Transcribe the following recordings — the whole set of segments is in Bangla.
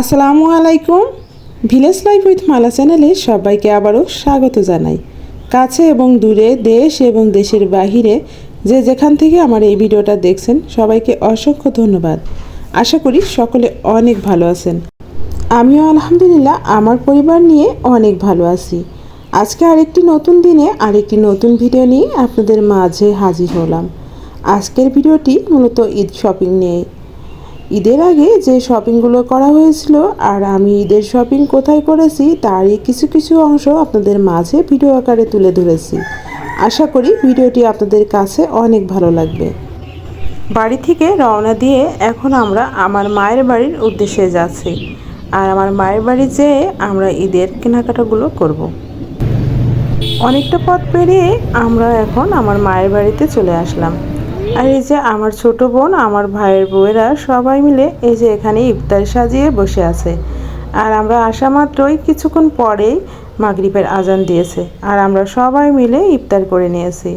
আসসালামু আলাইকুম। ভিলেজ লাইফ উইথ মালা চ্যানেলে সবাইকে আবারও স্বাগত জানাই। কাছে এবং দূরে দেশ এবং দেশের বাহিরে যে যেখান থেকে আমার এই ভিডিওটা দেখছেন, সবাইকে অসংখ্য ধন্যবাদ। আশা করি সকলে অনেক ভালো আছেন। আমিও আলহামদুলিল্লাহ আমার পরিবার নিয়ে অনেক ভালো আছি। আজকে আরেকটি নতুন দিনে আরেকটি নতুন ভিডিও নিয়ে আপনাদের মাঝে হাজির হলাম। আজকের ভিডিওটি মূলত ঈদ শপিং নিয়ে ঈদের আগে যে শপিংগুলো করা হয়েছিল আর আমি ঈদের শপিং কোথায় করেছি, তারই কিছু কিছু অংশ আপনাদের মাঝে ভিডিও আকারে তুলে ধরেছি। আশা করি ভিডিওটি আপনাদের কাছে অনেক ভালো লাগবে। বাড়ি থেকে রওনা দিয়ে এখন আমরা আমার মায়ের বাড়ির উদ্দেশ্যে যাচ্ছি আর আমার মায়ের বাড়ি যেয়ে আমরা ঈদের কেনাকাটাগুলো করব। অনেকটা পথ পেরিয়ে আমরা এখন আমার মায়ের বাড়িতে চলে আসলাম। আর এই যে আমার ছোট বোন, আমার ভাইয়ের বউয়েরা সবাই মিলে এই যে এখানে ইফতার সাজিয়ে বসে আছে। আর আমরা আসা মাত্রই কিছুক্ষণ পরেই মাগরিবের আজান দিয়েছে আর আমরা সবাই মিলে ইফতার করে নিয়েছি।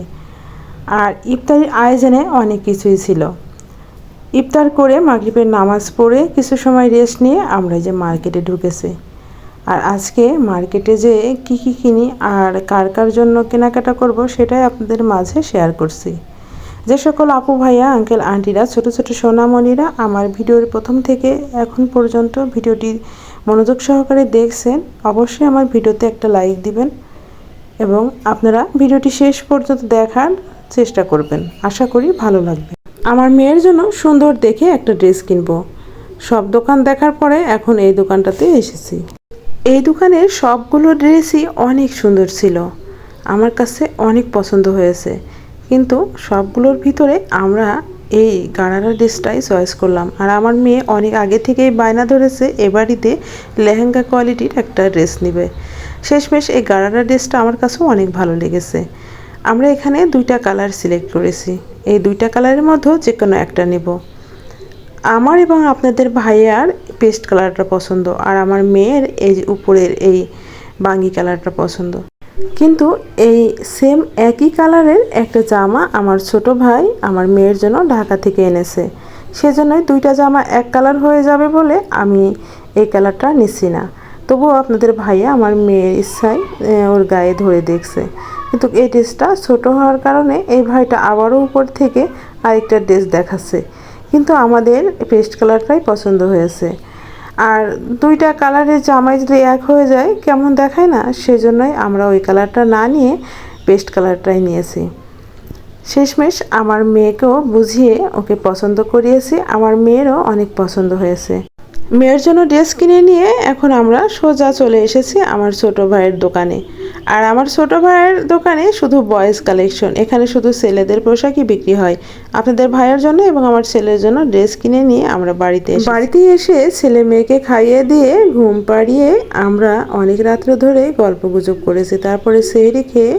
আর ইফতারির আয়োজনে অনেক কিছুই ছিল। ইফতার করে মাগরিবের নামাজ পড়ে কিছু সময় রেস্ট নিয়ে আমরা যে মার্কেটে ঢুকেছি। আর আজকে মার্কেটে যে কি কি কিনি আর কার কার জন্য কেনাকাটা করব সেটাই আপনাদের মাঝে শেয়ার করছি। যে সকল আপু ভাইয়া আঙ্কেল আন্টিরা ছোট ছোট সোনামণিরা আমার ভিডিওর প্রথম থেকে এখন পর্যন্ত ভিডিওটি মনোযোগ সহকারে দেখছেন, অবশ্যই আমার ভিডিওতে একটা লাইক দিবেন এবং আপনারা ভিডিওটি শেষ পর্যন্ত দেখার চেষ্টা করবেন। আশা করি ভালো লাগবে। আমার মেয়ের জন্য সুন্দর দেখে একটা ড্রেস কিনবো। সব দোকান দেখার পরে এখন এই দোকানটাতে এসেছি। এই দোকানের সবগুলো ড্রেসই অনেক সুন্দর ছিল। আমার কাছে অনেক পছন্দ হয়েছে। কিন্তু সবগুলোর ভিতরে আমরা এই গাড়ারা ড্রেসটাই চয়েস করলাম। আর আমার মেয়ে অনেক আগে থেকেই বায়না ধরেছে, এ বাড়িতে লেহেঙ্গা কোয়ালিটির একটা ড্রেস নেবে। শেষমেশ এই গাড়ারা ড্রেসটা আমার কাছেও অনেক ভালো লেগেছে। আমরা এখানে দুইটা কালার সিলেক্ট করেছি। এই দুইটা কালারের মধ্যেও যে কোনো একটা নেব। আমার এবং আপনাদের ভাইয়ার পেস্ট কালারটা পছন্দ, আর আমার মেয়ের এই উপরের এই বাঙ্গি কালারটা পছন্দ। কিন্তু এই সেম একই কালারের একটা জামা আমার ছোট ভাই আমার মেয়ের জন্য ঢাকা থেকে এনেছে। সেজন্যই দুইটা জামা এক কালার হয়ে যাবে বলে আমি এই কালারটা নিচ্ছি না। তবুও আপনাদের ভাইয়া আমার মেয়ের ইচ্ছায় ওর গায়ে ধরে দেখছে। কিন্তু এই ড্রেসটা ছোট হওয়ার কারণে এই ভাইটা আবারও উপর থেকে আরেকটা ড্রেস দেখাচ্ছে। কিন্তু আমাদের পেস্ট কালারটাই পছন্দ হয়েছে। আর দুইটা কালারের জামাই যদি এক হয়ে যায়, কেমন দেখায় না? সেজন্যই আমরা ওই কালারটা না নিয়ে পেস্ট কালারটাই নিয়েছি। শেষমেশ আমার মেয়েকেও বুঝিয়ে ওকে পছন্দ করিয়েছি। আমার মেয়েরও অনেক পছন্দ হয়েছে। মেয়ের জন্য ড্রেস কিনে নিয়ে এখন আমরা সোজা চলে এসেছি আমার ছোট ভাইয়ের দোকানে। আর আমার ছোট ভাইয়ের দোকানে শুধু বয়েজ কালেকশন এখানে শুধু ছেলেদের পোশাকই বিক্রি হয়। আপনাদের ভাইয়ের জন্য এবং আমার ছেলের জন্য ড্রেস কিনে নিয়ে আমরা বাড়িতে বাড়িতে এসে ছেলে মেয়েকে খাইয়ে দিয়ে ঘুম পাড়িয়ে আমরা অনেক রাত্র ধরে গল্প গুজব করেছি। তারপরে সেহরি খেয়ে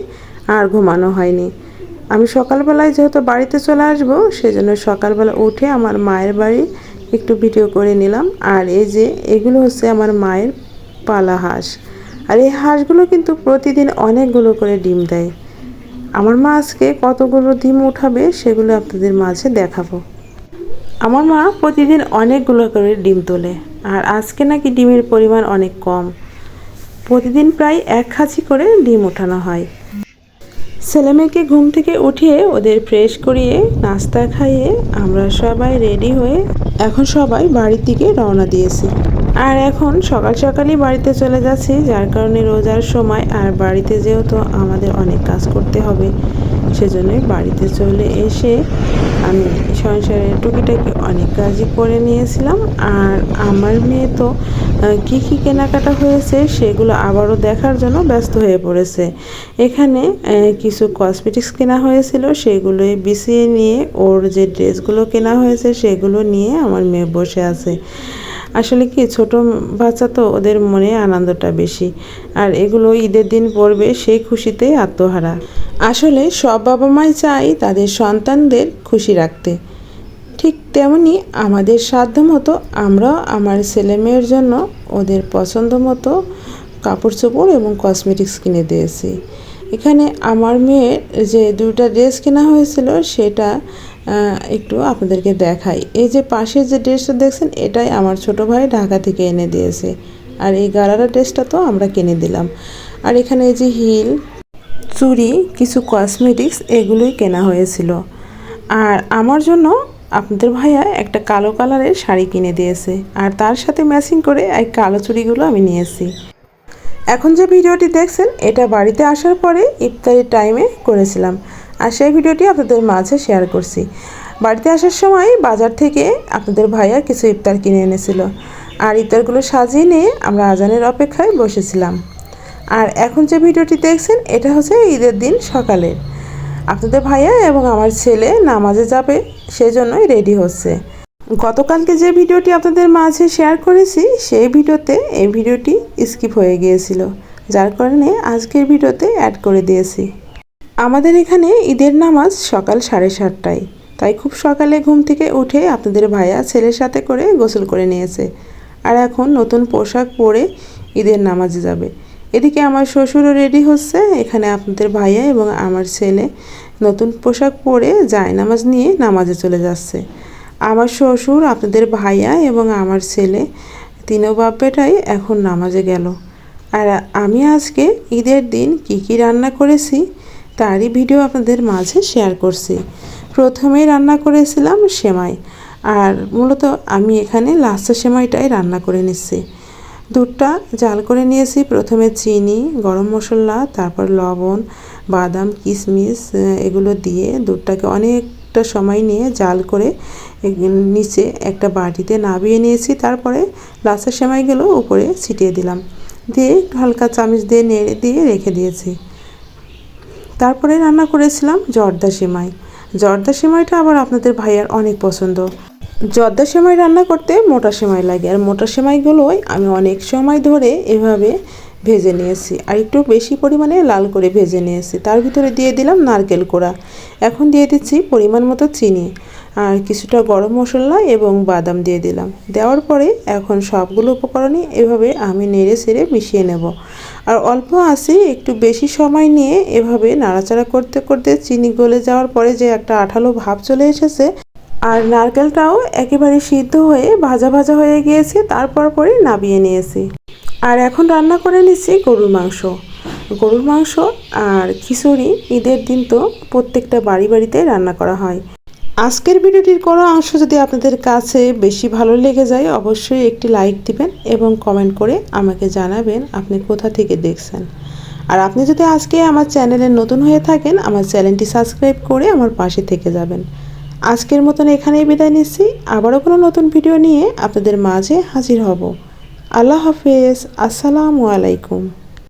আর ঘুমানো হয়নি। আমি সকালবেলায় যেহেতু বাড়িতে চলে আসব, সেজন্য সকালবেলা উঠে আমার মায়ের বাড়ি একটু ভিডিও করে নিলাম। আর এই যে, এগুলো হচ্ছে আমার মায়ের পালা হাঁস। আর এই হাঁসগুলো কিন্তু প্রতিদিন অনেকগুলো করে ডিম দেয়। আমার মা আজকে কতগুলো ডিম উঠাবে সেগুলো আপনাদের মাঝে দেখাবো। আমার মা প্রতিদিন অনেকগুলো করে ডিম তোলে। আর আজকে নাকি ডিমের পরিমাণ অনেক কম। প্রতিদিন প্রায় এক খাঁচি করে ডিম ওঠানো হয়। ছেলেমেয়েকে ঘুম থেকে উঠিয়ে ওদের ফ্রেশ করিয়ে নাস্তা খাইয়ে আমরা সবাই রেডি হয়ে এখন সবাই বাড়ির দিকে রওনা দিয়েছি। আর এখন সকাল সকালই বাড়িতে চলে যাচ্ছি, যার কারণে রোজার সময় আর বাড়িতে যেহেতু আমাদের অনেক কাজ করতে হবে সেজন্যই বাড়িতে চলে এসে আমি সংসারের টুকিটাকি অনেক কাজই করে নিয়েছিলাম। আর আমার মেয়ে তো কি কি কেনাকাটা হয়েছে সেগুলো আবারও দেখার জন্য ব্যস্ত হয়ে পড়েছে। এখানে কিছু কসমেটিক্স কেনা হয়েছিল সেগুলোই বিছিয়ে নিয়ে ওর যে ড্রেসগুলো কেনা হয়েছে সেগুলো নিয়ে আমার মেয়ে বসে আছে। আসলে কি, ছোট বাচ্চা তো ওদের মনে আনন্দটা বেশি। আর এগুলো ঈদের দিন পড়বে সেই খুশিতেই আত্মহারা। আসলে সব বাবা মাই চাই তাদের সন্তানদের খুশি রাখতে। ঠিক তেমনি আমাদের সাধ্য মতো আমার ছেলে মেয়ের জন্য ওদের পছন্দ মতো কাপড় চোপড় এবং কসমেটিক্স কিনে দিয়েছি। এখানে আমার মেয়ের যে দুটা ড্রেস কেনা হয়েছিল, সেটা একটু আপনাদেরকে দেখাই। এই যে পাশের যে ড্রেসটা দেখছেন, এটাই আমার ছোট ভাই ঢাকা থেকে এনে দিয়েছে। আর এই গারারা ড্রেসটা তো আমরা কিনে দিলাম। আর এখানে এই যে হিল, চুড়ি, কিছু কসমেটিক্স এগুলোই কেনা হয়েছিল। আর আমার জন্য আপনাদের ভাইয়া একটা কালো কালারের শাড়ি কিনে দিয়েছে। আর তার সাথে ম্যাচিং করে এই কালো চুড়িগুলো আমি নিয়েছি। এখন যে ভিডিওটি দেখছেন, এটা বাড়িতে আসার পরে ইফতারির টাইমে করেছিলাম। আর সেই ভিডিওটি আপনাদের মাঝে শেয়ার করছি। বাড়িতে আসার সময় বাজার থেকে আপনাদের ভাইয়া কিছু ইফতার কিনে এনেছিল। আর ইফতারগুলো সাজিয়ে নিয়ে আমরা আজানের অপেক্ষায় বসেছিলাম। আর এখন যে ভিডিওটি দেখছেন, এটা হচ্ছে ঈদের দিন সকালে। আপনাদের ভাইয়া এবং আমার ছেলে নামাজে যাবে, সেজন্যই রেডি হচ্ছে। গতকালকে যে ভিডিওটি আপনাদের মাঝে শেয়ার করেছি, সেই ভিডিওতে এই ভিডিওটি স্কিপ হয়ে গিয়েছিল। যার কারণে আজকের ভিডিওতে অ্যাড করে দিয়েছি। আমাদের এখানে ঈদের নামাজ সকাল সাড়ে সাতটায়। তাই খুব সকালে ঘুম থেকে উঠে আপনাদের ভাইয়া ছেলের সাথে করে গোসল করে নিয়েছে। আর এখন নতুন পোশাক পরে ঈদের নামাজে যাবে। এদিকে আমার শ্বশুরও রেডি হচ্ছে। এখানে আপনাদের ভাইয়া এবং আমার ছেলে নতুন পোশাক পরে যায় নামাজ নিয়ে নামাজে চলে যাচ্ছে। আমার শ্বশুর, আপনাদের ভাইয়া এবং আমার ছেলে তিনও বাপ বেটাই এখন নামাজে গেল। আর আমি আজকে ঈদের দিন কি কি রান্না করেছি তারই ভিডিও আপনাদের মাঝে শেয়ার করছি। প্রথমেই রান্না করেছিলাম সেমাই, আর মূলত আমি এখানে লাচ্ছা সেমাইটাই রান্না করে নিচ্ছি। দুধটা জাল করে নিয়েছি, প্রথমে চিনি, গরম মশলা, তারপর লবণ, বাদাম, কিশমিশ এগুলো দিয়ে দুধটাকে অনেকটা সময় নিয়ে জাল করে নিচে একটা বাটিতে নাবিয়ে নিয়েছি, তারপরে লাচ্ছা সেমাইগুলো উপরে ছিটিয়ে দিলাম। দিয়ে হালকা চামচ দিয়ে নেড়ে দিয়ে রেখে দিয়েছি। তারপরে রান্না করেছিলাম জর্দা সেমাই। জর্দা সেমাইটা আবার আপনাদের ভাইয়ার অনেক পছন্দ। জর্দা সেমাই রান্না করতে মোটা সেমাই লাগে, আর মোটা সেমাইগুলোই আমি অনেক সময় ধরে এভাবে ভেজে নিয়েছি, আর একটু বেশি পরিমাণে লাল করে ভেজে নিয়েছি। তার ভিতরে দিয়ে দিলাম নারকেল কোড়া। এখন দিয়ে দিচ্ছি পরিমাণ মতো চিনি। আর কিছুটা গরম মশলা এবং বাদাম দিয়ে দিলাম। দেওয়ার পরে এখন সবগুলো উপকরণই এভাবে আমি নেড়ে সেড়ে মিশিয়ে নেব। আর অল্প আছে একটু বেশি সময় নিয়ে এভাবে নাড়াচাড়া করতে করতে চিনি গলে যাওয়ার পরে যে একটা আঠালো ভাব চলে এসেছে, আর নারকেলটাও একেবারে সিদ্ধ হয়ে ভাজা ভাজা হয়ে গিয়েছে, তারপর পরে নাবিয়ে নিয়েছি। আর এখন রান্না করে নিচ্ছি গরুর মাংস। গরুর মাংস আর খিচুড়ি ঈদের দিন তো প্রত্যেকটা বাড়ি বাড়িতে রান্না করা হয়। আজকের ভিডিওটির কোনো অংশ যদি আপনাদের কাছে বেশি ভালো লেগে যায়, অবশ্যই একটি লাইক দিবেন এবং কমেন্ট করে আমাকে জানাবেন আপনি কোথা থেকে দেখছেন। আর আপনি যদি আজকে আমার চ্যানেলে নতুন হয়ে থাকেন, আমার চ্যানেলটি সাবস্ক্রাইব করে আমার পাশে থেকে যাবেন। আজকের মতন এখানেই বিদায় নিচ্ছি। আবারও কোনো নতুন ভিডিও নিয়ে আপনাদের মাঝে হাজির হব। আল্লাহ হাফেজ। আসসালামু আলাইকুম।